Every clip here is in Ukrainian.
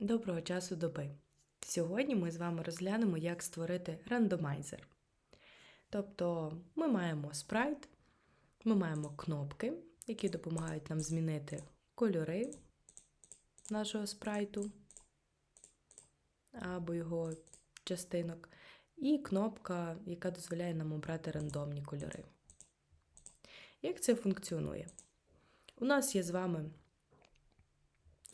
Доброго часу доби! Сьогодні ми з вами розглянемо, як створити рандомайзер. Тобто ми маємо спрайт, ми маємо кнопки, які допомагають нам змінити кольори нашого спрайту або його частинок, і кнопка, яка дозволяє нам обрати рандомні кольори. Як це функціонує? У нас є з вами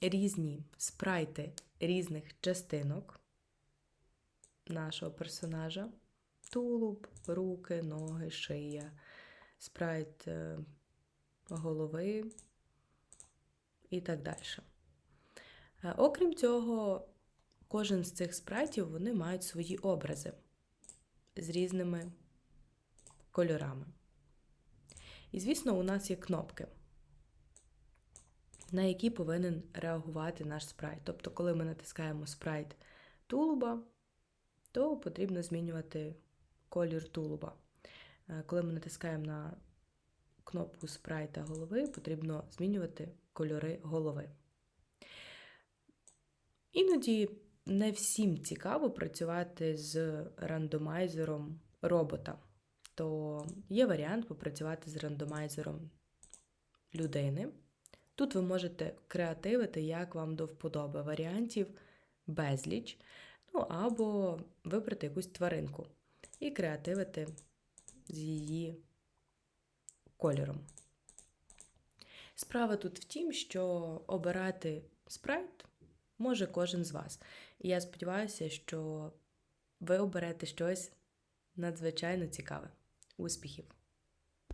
різні спрайти різних частинок нашого персонажа: тулуб, руки, ноги, шия, спрайт е, голови і так далі. Е, Окрім цього, кожен з цих спрайтів вони мають свої образи з різними кольорами. І, звісно, у нас є кнопки на які повинен реагувати наш спрайт. Тобто, коли ми натискаємо спрайт тулуба, то потрібно змінювати колір тулуба. Е, Коли ми натискаємо на кнопку спрайта голови, потрібно змінювати кольори голови. Іноді не всім цікаво працювати з рандомайзером робота. То є варіант попрацювати з рандомайзером людини. Тут ви можете креативити, як вам до вподоби варіантів безліч, ну або вибрати якусь тваринку і креативити з її кольором. Справа тут в тім, що обирати спрайт може кожен з вас. І я сподіваюся, що ви оберете щось надзвичайно цікаве. Успіхів!